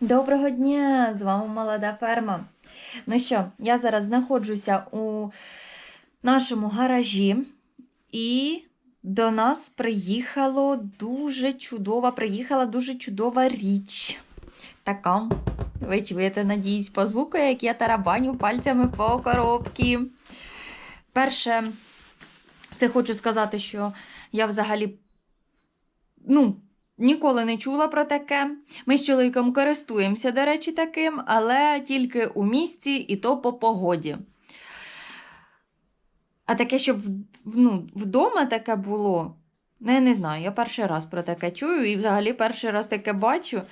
Доброго дня! З вами молода ферма. Ну що, я зараз знаходжуся у нашому гаражі, і до нас приїхало дуже чудова, приїхала дуже чудова річ. Така. Ви чуєте, надіюсь, по звуку, як я тарабаню пальцями по коробці. Перше, це хочу сказати, що я взагалі. Ну, Ніколи не чула про таке. Ми з чоловіком користуємося, до речі, таким, але тільки у місті і то по погоді. А таке, щоб ну, вдома таке було, ну, я не знаю, я перший раз про таке чую і взагалі перший раз таке бачу.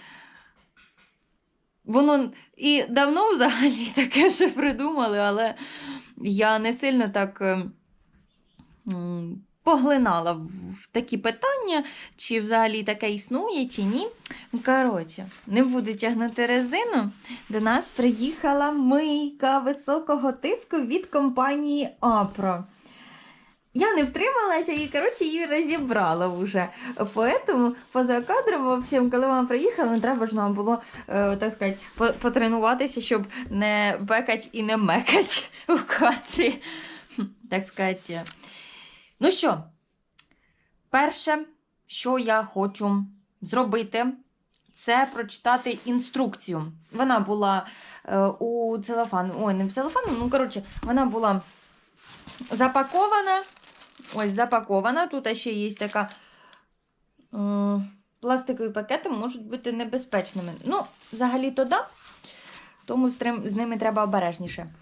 Воно і давно взагалі таке ще придумали, але я не сильно так е, м, поглинала в такі питання, чи взагалі таке існує, чи ні. Коротше, не буду тягнути резину. До нас приїхала мийка високого тиску від компанії Апро. Я не втрималася і, коротше, її розібрала вже. Поэтому поза кадром, в общем, коли вона приїхала, треба ж нам було, е, так сказати, потренуватися, щоб не бекать і не мекать у кадрі. Так сказати. Ну що, перше, що я хочу зробити, це прочитати інструкцію. Вона була е, у целофану, ой, не в целофану, ну, коротше, вона була запакована. Ось запакована. Тут ще є така. Е, пластикові пакети можуть бути небезпечними. Ну, взагалі-то да. Тому з, ними треба обережніше.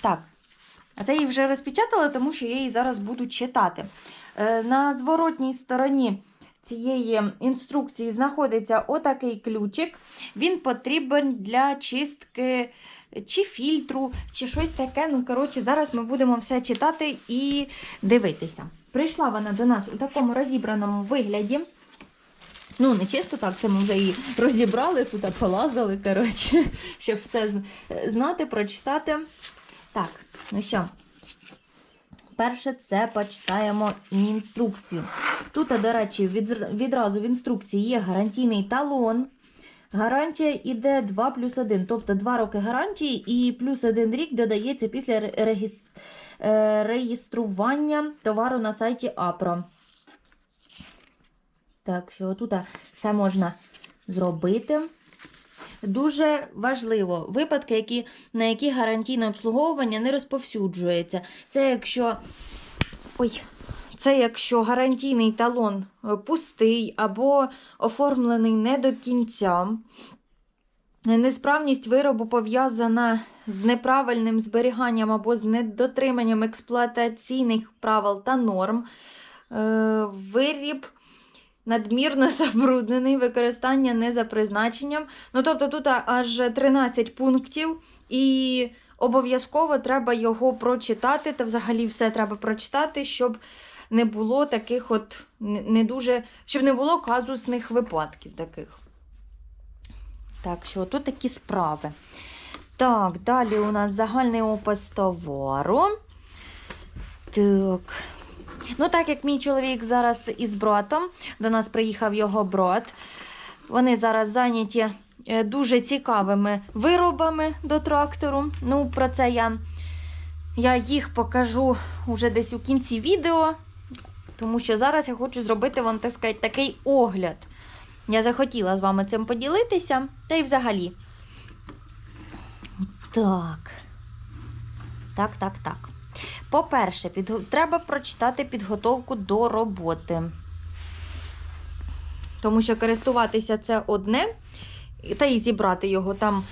Так. А це її вже розпечатала, тому що я її зараз буду читати. Е, На зворотній стороні цієї інструкції знаходиться отакий ключик. Він потрібен для чистки чи фільтру, чи щось таке. Ну, коротше, зараз ми будемо все читати і дивитися. Прийшла вона до нас у такому розібраному вигляді. Ну, не чисто так, це ми вже її розібрали, тут полазили, коротше, щоб все знати, прочитати. Так, ну що, перше це почитаємо інструкцію. Тут, до речі, відразу в інструкції є гарантійний талон. Гарантія йде 2 плюс 1, тобто 2 роки гарантії і плюс 1 рік додається після е, реєстрування товару на сайті Апро. Так що тут все можна зробити. Дуже важливо, випадки, які, на які гарантійне обслуговування не розповсюджується. Це якщо. Ой, це якщо гарантійний талон е, пустий або оформлений не до кінця. Несправність виробу пов'язана з неправильним зберіганням або з недотриманням експлуатаційних правил та норм. Е, Виріб надмірно забруднений, використання не за призначенням. Ну, тобто тут аж 13 пунктів, і обов'язково треба його прочитати, та взагалі все треба прочитати, щоб не було таких от не дуже, щоб не було казусних випадків таких. Так, що тут такі справи. Так, далі у нас загальний опис товару. Так. Ну, так як мій чоловік зараз із братом, до нас приїхав його брат. Вони зараз зайняті е, дуже цікавими виробами до трактору. Ну, про це я, я їх покажу вже десь у кінці відео, тому що зараз я хочу зробити вам, так сказати, такий огляд. Я захотіла з вами цим поділитися, та й взагалі. Так. Так, так, так. По-перше, підго... треба прочитати підготовку до роботи. Тому що користуватися це одне, та і зібрати його там,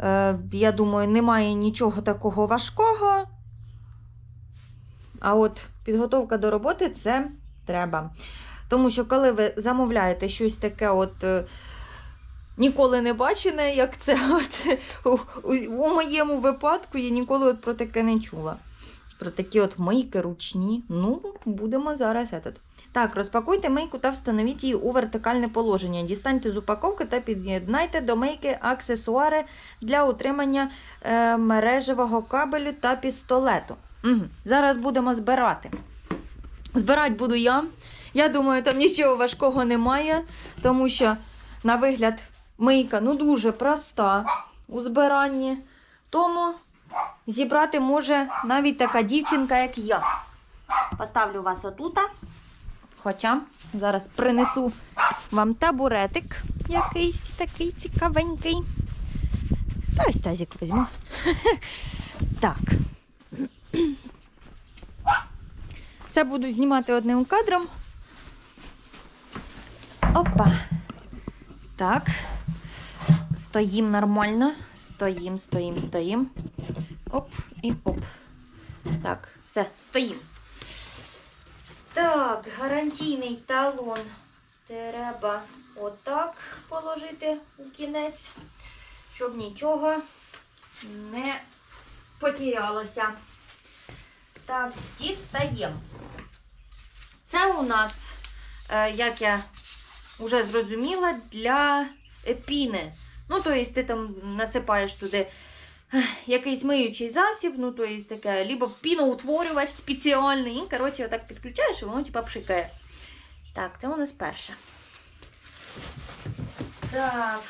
е, я думаю, немає нічого такого важкого. А от підготовка до роботи це треба. Тому що, коли ви замовляєте щось таке, от. е, Ніколи не бачене, як це от, у, у моєму випадку я ніколи от про таке не чула. Про такі от мийки ручні. Ну, будемо зараз. Этот. Так, розпакуйте мийку та встановіть її у вертикальне положення. Дістаньте з упаковки та під'єднайте до мийки аксесуари для утримання е, мережевого кабелю та пістолету. Угу. Зараз будемо збирати. Збирати буду я. Я думаю, там нічого важкого немає, тому що, на вигляд, мийка ну дуже проста у збиранні. Тому зібрати може навіть така дівчинка, як я. Поставлю вас отута. Хоча зараз принесу вам табуретик якийсь такий цікавенький. Та ось тазик візьму. Так. Все буду знімати одним кадром. Опа. Так. Стоїм нормально. Стоїм, стоїм, стоїм. Оп і оп. Так, все, стоїм. Так, гарантійний талон треба отак положити у кінець, щоб нічого не потерялося. Так, дістаємо. Це у нас, е, як я вже зрозуміла, для піни. Ну, тобто, ти там насипаєш туди якийсь миючий засіб, ну, тобто, таке, либо піноутворювач спеціальний. І, коротше, отак підключаєш, і воно типа пшикає. Так, це у нас перше. Так,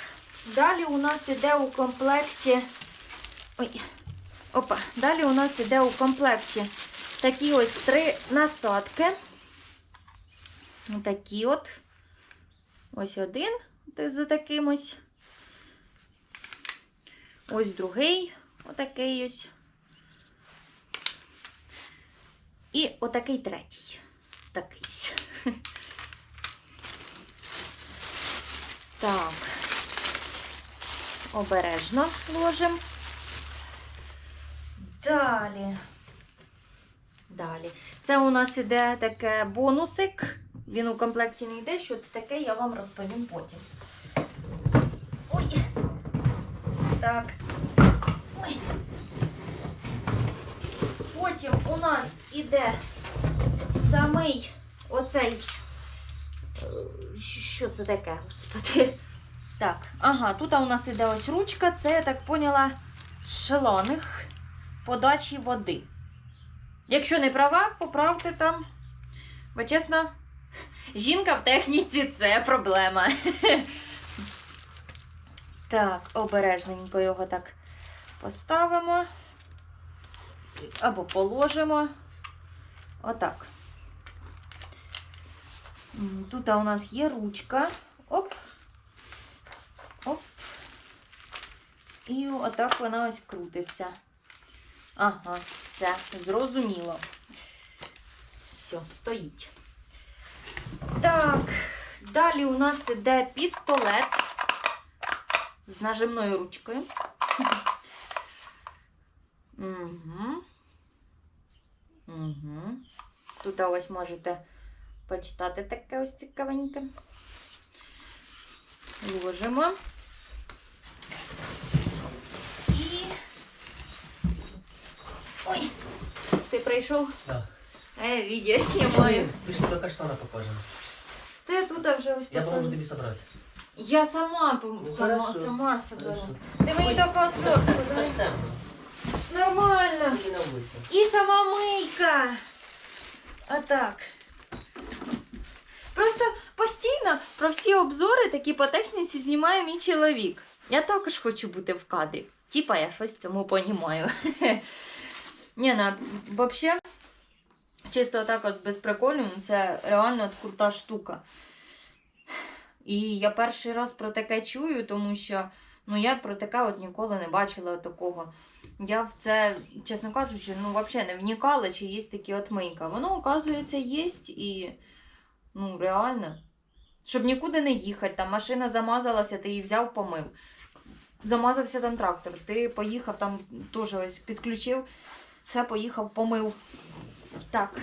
далі у нас іде у комплекті. Ой, опа, далі у нас іде у комплекті такі ось три насадки. Такі от. Ось один за таким ось. Ось другий, отакий ось. І отакий третій. Такий. Так. Обережно ложимо. Далі. Далі. Це у нас іде таке бонусик. Він у комплекті не йде. Що це таке, я вам розповім потім. Ой. Так. Потім у нас іде самий оцей. е, Що це таке, господи? Так, ага, тут у нас іде ось ручка, це, я так поняла, шланг подачі води. Якщо не права, поправте там. Бо чесно, жінка в техніці це проблема. Так, обережненько його так поставимо. Або положимо. Отак. Тут у нас є ручка. Оп. Оп. І отак вона ось крутиться. Ага, все, зрозуміло. Все, стоїть. Так, далі у нас іде пістолет з нажимною ручкою. Угу. Угу. Тут ось можете почитати таке ось цікавеньке. Ложимо. І. Ой! Ти прийшов? Да. Е, відео знімаю. Пішли до каштана покажемо. Ти тут вже ось Я покажу. поможу тобі собрати. Я сама, Ну, сама, хорошо. сама. Хорошо. Ти мені Ой, тільки отвертку, дай. Нормально. І сама мийка. А так. Просто постійно про всі обзори такі по техніці знімає мій чоловік. Я також хочу бути в кадрі. Типа я щось в цьому понімаю. Ні, ну, взагалі, чисто так от без приколів, ну, це реально от крута штука. І я перший раз про таке чую, тому що ну, я про таке от ніколи не бачила такого. Я в це, чесно кажучи, ну взагалі не вникала, чи є такі от мийка. Воно, оказується, є і ну, реально. Щоб нікуди не їхати, там машина замазалася, ти її взяв, помив. Замазався там трактор, ти поїхав там теж ось підключив, все поїхав, помив. Так.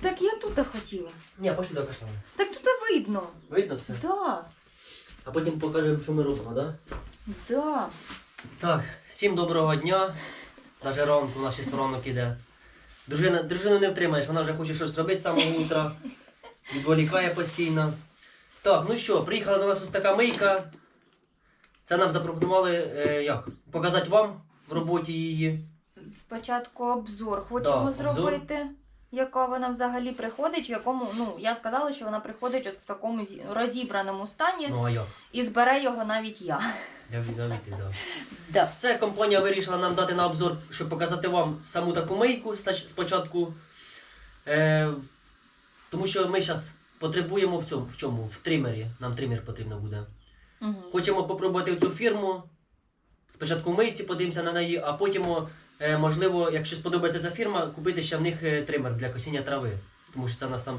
Так я тут хотіла. Ні, пошли до каштана. Так видно. Видно все? Да, А потім покажемо, що ми робимо, да? да. Так, всім доброго дня. Даже ранку, нас ще ранок іде. Дружина, дружину не втримаєш, вона вже хоче щось робити з самого утра. Відволікає постійно. Так, ну що, приїхала до нас ось така мийка. Це нам запропонували е, як? Показати вам в роботі її. Спочатку обзор хочемо Да, обзор. зробити. Яка вона взагалі приходить, в якому, ну, я сказала, що вона приходить от в такому зі- розібраному стані, Ну а як? і збере його навіть я. Я відомити, да. Да. Це компанія вирішила нам дати на обзор, щоб показати вам саму таку мийку стач- спочатку. Е, тому що ми зараз потребуємо в цьому, в чому? В тримері. Нам тример потрібно буде. Угу. Хочемо попробувати цю фірму. Спочатку мийці подивимося на неї, а потім, е, можливо, якщо сподобається ця фірма, купити ще в них е, тример для косіння трави. Тому що це нас там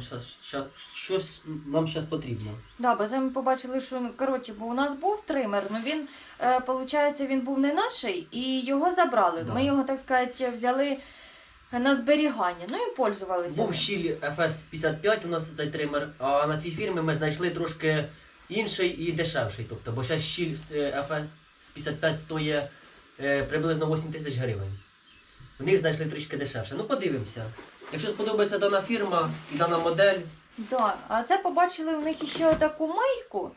щось нам зараз потрібно. Да, бо це ми побачили, що ну, коротше, бо у нас був тример, ну він, е, виходить, він був не наший, і його забрали. Да. Ми його, так сказати, взяли на зберігання, ну і пользувалися. Був щіль FS55 у нас цей тример, а на цій фірмі ми знайшли трошки інший і дешевший. Тобто, бо ще щіль е, FS55 стоїть е, приблизно 8 тисяч гривень. В них знайшли трішки дешевше. Ну подивимося. Якщо сподобається дана фірма і дана модель, Да. А це побачили у них ще таку мийку.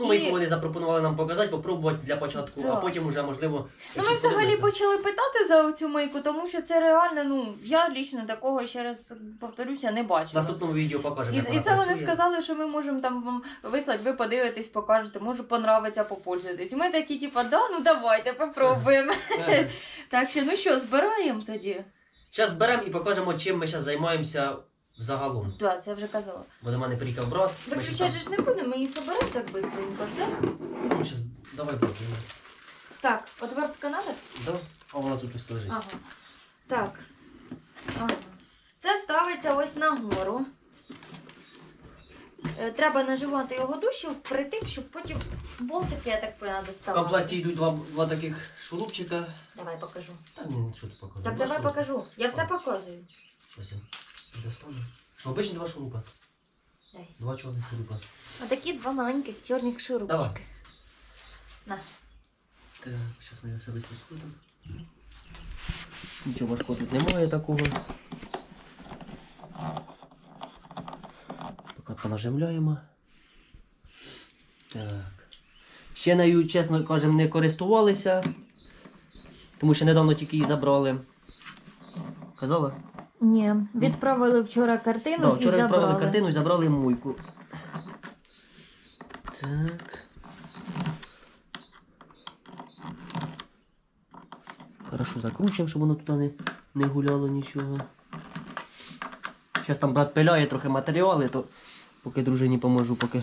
Ну І- мийку вони запропонували нам показати, попробувати для початку, а потім уже можливо. Ну, якщо ми взагалі сподобається. почали питати за цю мийку, тому що це реально, ну, я лічно такого ще раз повторюся, не В бачила. наступному відео покажемо. І, як і вона це вони працює. сказали, що ми можемо там вам вислати, ви подивитесь, покажете, може понравиться, попользуєтесь. І ми такі, типа, да, ну давайте, попробуємо. Е. Так що, ну що, збираємо тоді? Зараз зберемо і покажемо, чим ми зараз займаємося взагалом. Так, це я вже казала. Бо до мене приїхав брат. ми щас Виключати же ж не будемо, ми її соберемо так швидко, ж, да? Ну, щас, давай ну, Так, отвертка надо? Да? А вона тут ось лежить. Ага. Так. Ага. Це ставиться ось нагору. Е, Треба наживати його дужче впритик, щоб потім болтики, я так поняла, В доставати. комплекті йдуть два, два таких шурупчика. Давай покажу. Та ні, що ти показуєш? Так давай покажу. Я все показую. Щось я достану. Що, обичні два шурупа? Дай. Два чорних шурупа. Отакі два маленьких чорних шурупчики. Давай. На. Так, зараз ми все швидко сходимо. Нічого важкого тут немає такого. Поки понажимляємо. Так. Ще нею, чесно кажемо, не користувалися. Тому що недавно тільки її забрали. Казала? Ні, відправили вчора картину Так, вчора і відправили забрали. картину і забрали мойку. Так. Хорошо закручуємо, щоб воно туди не, не гуляло нічого. Зараз там брат пиляє трохи матеріали, то поки дружині поможу, поки.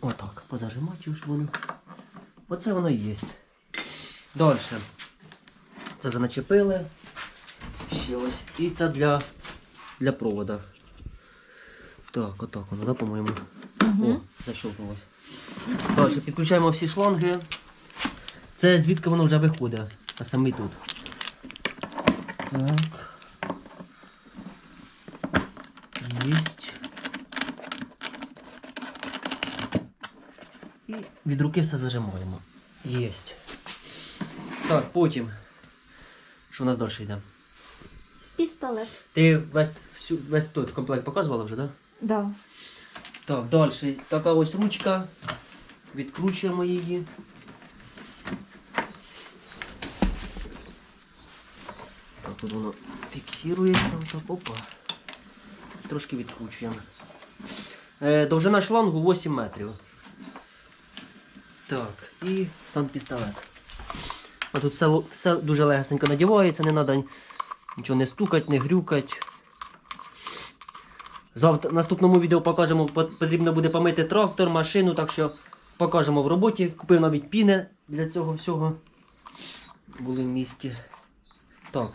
Отак, позажимати щоб воно. Оце воно і є. Далі. Це вже начепили. Ще ось. І це для, для провода. Так, отак воно, да, по-моєму. Мгм. О, защелкнулось. Далі підключаємо всі шланги. Це звідки воно вже виходить. А саме тут. Так. Єсть. І від руки все зажимаємо. Єсть. Так, потім. Що у нас далі йде? Пістолет. Ти весь, всю, весь той комплект показувала вже, так? Да? Да. Так, далі. Така ось ручка. Відкручуємо її. Так, тут воно фіксується. Опа. Трошки відкручуємо. Е, довжина шлангу 8 метрів. Так, і сам пістолет. А тут все, все дуже легесенько надівається, не треба нічого не стукати, не грюкати. Завтра в наступному відео покажемо, потрібно буде помити трактор, машину, так що покажемо в роботі. Купив навіть піни для цього всього. Були в місті. Так.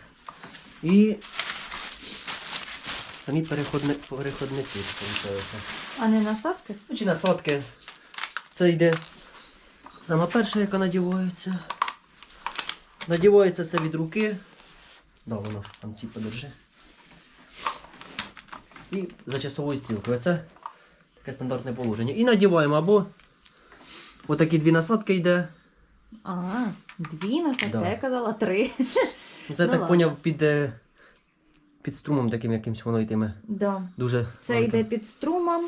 І самі переходни, переходники. А не насадки? Чи насадки. Це йде сама перша, яка надівається. Надівається все від руки. Да, воно там ці подержи. І за часовою стрілкою. Це таке стандартне положення. І надіваємо або отакі дві насадки йде. А, дві насадки, Да. я казала три. Це Ну, так ладно. поняв під, е, під струмом таким якимсь воно йтиме. Да. Дуже. Це велике. йде під струмом.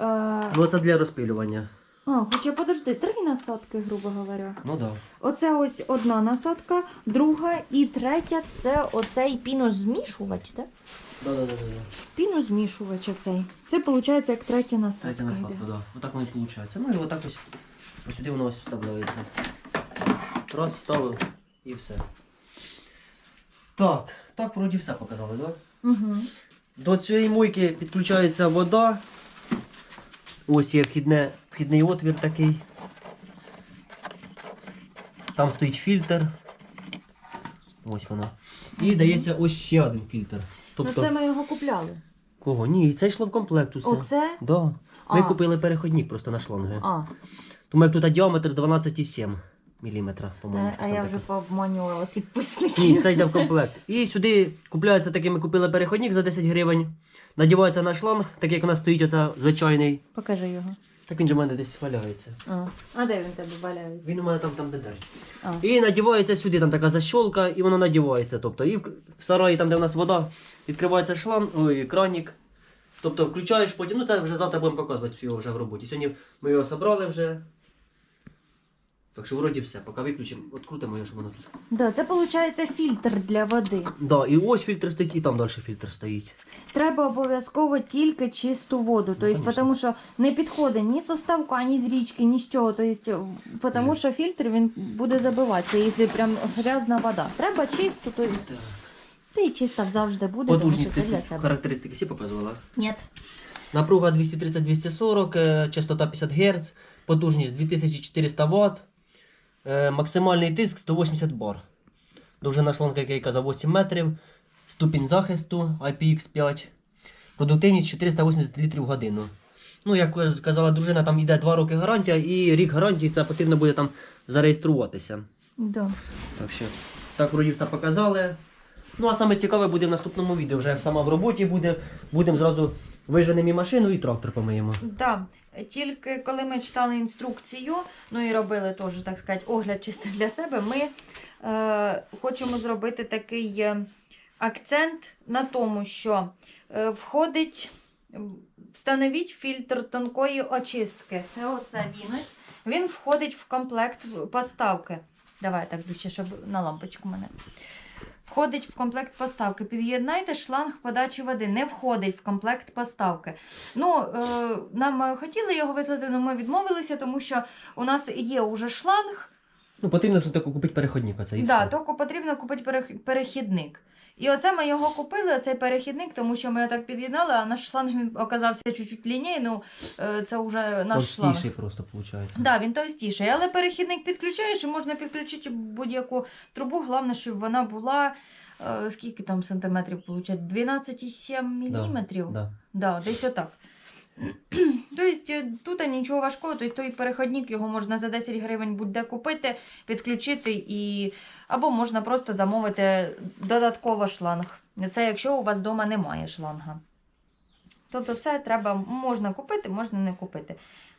Е, Ну це для розпилювання. А, хоча подожди, три насадки, грубо говоря. Ну так. Да. Оце ось одна насадка, друга і третя це оцей пінозмішувач, так? Да, да, да, да. Пінозмішувач оцей. Це виходить як третя насадка. Третя насадка, йде. да. Отак воно і виходить. Ну і отак ось, ось сюди воно ось вставляється. Раз, вставив і все. Так, так вроді все показали, так? Да? Угу. До цієї мойки підключається вода. Ось є вхідне, вхідний отвір такий. Там стоїть фільтр. Ось вона. І дається ось ще один фільтр. Тобто, Ну це ми його купляли. кого? Ні, це йшло в комплект усе. Оце? Да. Ми А. купили переходник просто на шланги. А, Тому як тут діаметр 12,7 мм, по-моєму. а, а я вже пообманювала підписників. Ні, це йде в комплект. І сюди купляється такий, ми купили переходник за 10 гривень. Надівається на шланг, так як у нас стоїть оце звичайний. Покажи його. Так він же в мене десь валяється. А, а де він тебе валяється? Він у мене там, там де. А. І надівається сюди, там така защолка, і воно надівається. Тобто, і в сараї, там, де в нас вода, відкривається шланг, ой, кранік. Тобто включаєш потім, ну це вже завтра будемо показувати його вже в роботі. Сьогодні ми його собрали вже. Так що вроді все, поки виключимо, открутимо його, щоб воно тут. Да, це виходить фільтр для води. Да, і ось фільтр стоїть, і там далі фільтр стоїть. Треба обов'язково тільки чисту воду. Ну, Тобто, тому що не підходить ні ставка, ні з річки, ні з чого. Тобто, тому що фільтр він буде забиватися, якщо прям грязна вода. Треба чисту, тобто, та й чиста завжди буде, Потужність для себе. характеристики всі показувала. Ні. Напруга 230-240, е, частота 50 Гц, потужність 2400 Вт, максимальний тиск 180 бар. Довжина шланга, й казав, 8 метрів, ступінь захисту IPX5, продуктивність 480 літрів в годину. Ну, як сказала дружина, там йде 2 роки гарантія і рік гарантії, це потрібно буде там зареєструватися. Да. Так що, так вроді все показали. Ну, а саме цікаве буде в наступному відео. Вже сама в роботі буде. Будемо зразу виженемо і машину, і трактор помиємо. Да. Тільки коли ми читали інструкцію, ну і робили теж, так сказати, огляд чисто для себе, ми е, хочемо зробити такий е, акцент на тому, що е, входить, встановіть фільтр тонкої очистки. Це оце він. Він входить в комплект поставки. Давай так дужче, щоб на лампочку мене. Входить в комплект поставки. Під'єднайте шланг подачі води. Не входить в комплект поставки. Ну, е, нам е, хотіли його вислати, але ми відмовилися, тому що у нас є уже шланг. Ну, потрібно що таку купити переходник. Оце, і Да, все. тільки потрібно купити перех- перехідник. І оце ми його купили, оцей перехідник, тому що ми його так під'єднали, а наш шланг він оказався чуть-чуть ліній, ну е, це вже наш шланг. Товстіший просто виходить. Да, він товстіший, але перехідник підключаєш і можна підключити будь-яку трубу. Головне, щоб вона була. е, Скільки там сантиметрів виходить? 12,7 міліметрів. Да. Да, десь отак. Тобто тут нічого важкого, тобто той переходник його можна за 10 гривень будь-де купити, підключити і або можна просто замовити додатково шланг. Це якщо у вас вдома немає шланга. Тобто все треба можна купити, можна не купити.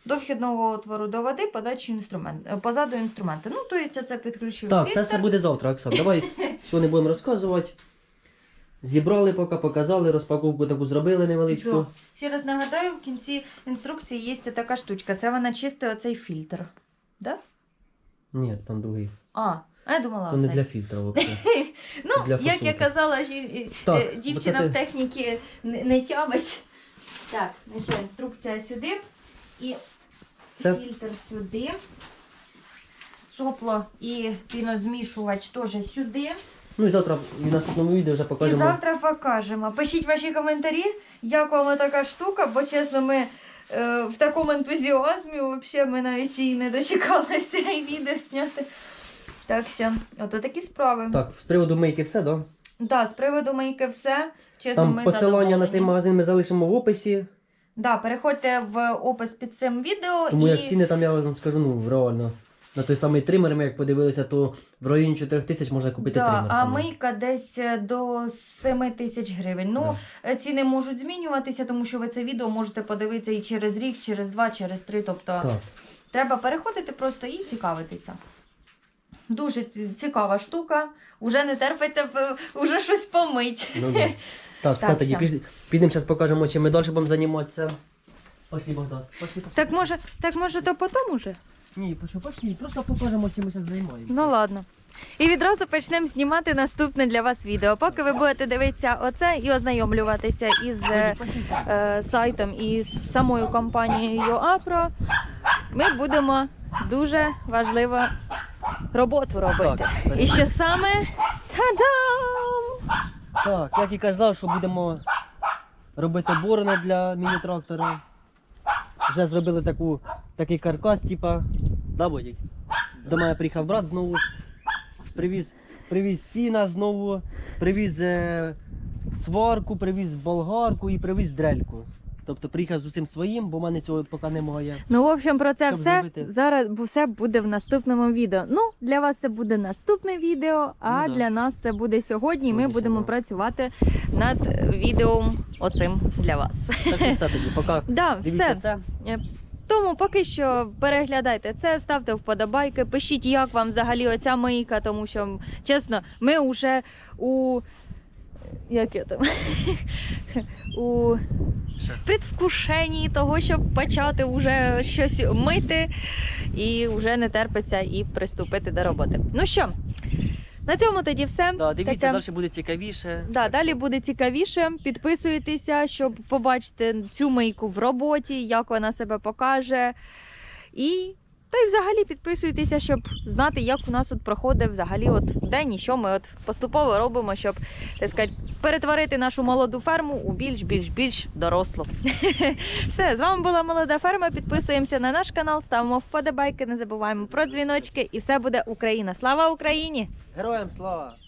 До вхідного отвору до води подачі інструмент, е, позаду інструменти. Ну, тобто це підключив Так, це все буде завтра, Оксан. Давай все не будемо розказувати. Зібрали поки, показали, розпаковку таку зробили невеличку. Да. Ще раз нагадаю, в кінці інструкції є така штучка. Це вона чистить оцей фільтр. Да? Ні, там другий. А, а я думала, То не для фільтра. Ну, для як я казала, жі- Так, е, дівчина оце в техніці не, тямить. Так, ну що, інструкція сюди. І Все. фільтр сюди. Сопло і пінозмішувач теж сюди. Ну і завтра і в наступному відео вже І завтра покажемо. Пишіть ваші коментарі, як вам така штука, бо чесно, ми е, в такому ентузіазмі взагалі ми навіть і не дочекалися і відео зняти. Так що, ото такі справи. Так, з приводу мийки все, так? Да? Да, з приводу мийки все. Чесно, Там ми посилання на цей магазин ми залишимо в описі. Да, переходьте в опис під цим відео Тому і як ціни там я вам скажу, ну реально. На той самий тример, ми як подивилися, то в районі 4 тисяч можна купити да, тример. а самий. мийка десь е, до 7 тисяч гривень. Ну, е, ціни можуть змінюватися, тому що ви це відео можете подивитися і через рік, через два, через три. Тобто Так. треба переходити просто і цікавитися. Дуже цікава штука. Уже не терпиться, п- уже щось помить. Ну, да. Так, Так, все тоді підемо зараз покажемо, чим ми далі будемо займатися. Пошли, Богдан. Пошли, пошли. Так може, так може, то потім уже? Ні, пошли, пошли. Просто покажемо, чим ми зараз займаємося. Ну ладно. І відразу почнемо знімати наступне для вас відео. Поки ви будете дивитися оце і ознайомлюватися із е, е, сайтом і з самою компанією Апро, ми будемо дуже важливу роботу робити. Так, І що саме? Та-дам! Так, як і казав, що будемо робити борони для міні-трактора. Вже зробили таку, такий каркас, типа. Да, Бодік? До мене приїхав брат знову. Привіз, привіз сіна знову, привіз е, сварку, привіз болгарку і привіз дрельку. Тобто приїхав з усім своїм, бо в мене цього поки немає. Ну, в общем, про це Щоб все зробити. зараз бо все буде в наступному відео. Ну, для вас це буде наступне відео, а Ну да. для нас це буде сьогодні. і Ми Сьогодні, будемо да. працювати над відео оцим для вас. Так що все тоді, поки Да, дивіться все. це. Тому поки що переглядайте це, ставте вподобайки, пишіть, як вам взагалі оця мийка, тому що, чесно, ми вже у. Як я там? у. Предвкушенні того, щоб почати вже щось мити, і вже не терпиться і приступити до роботи. Ну що, на цьому тоді все. Да, дивіться, Таке- далі буде цікавіше. Да, далі буде цікавіше. Підписуйтеся, щоб побачити цю мийку в роботі, як вона себе покаже. І та й взагалі підписуйтеся, щоб знати, як у нас тут проходить взагалі от день і що ми от поступово робимо, щоб так сказати, перетворити нашу молоду ферму у більш більш більш дорослу. Все, з вами була молода ферма. Підписуємося на наш канал, ставимо вподобайки, не забуваємо про дзвіночки, і все буде Україна. Слава Україні! Героям слава!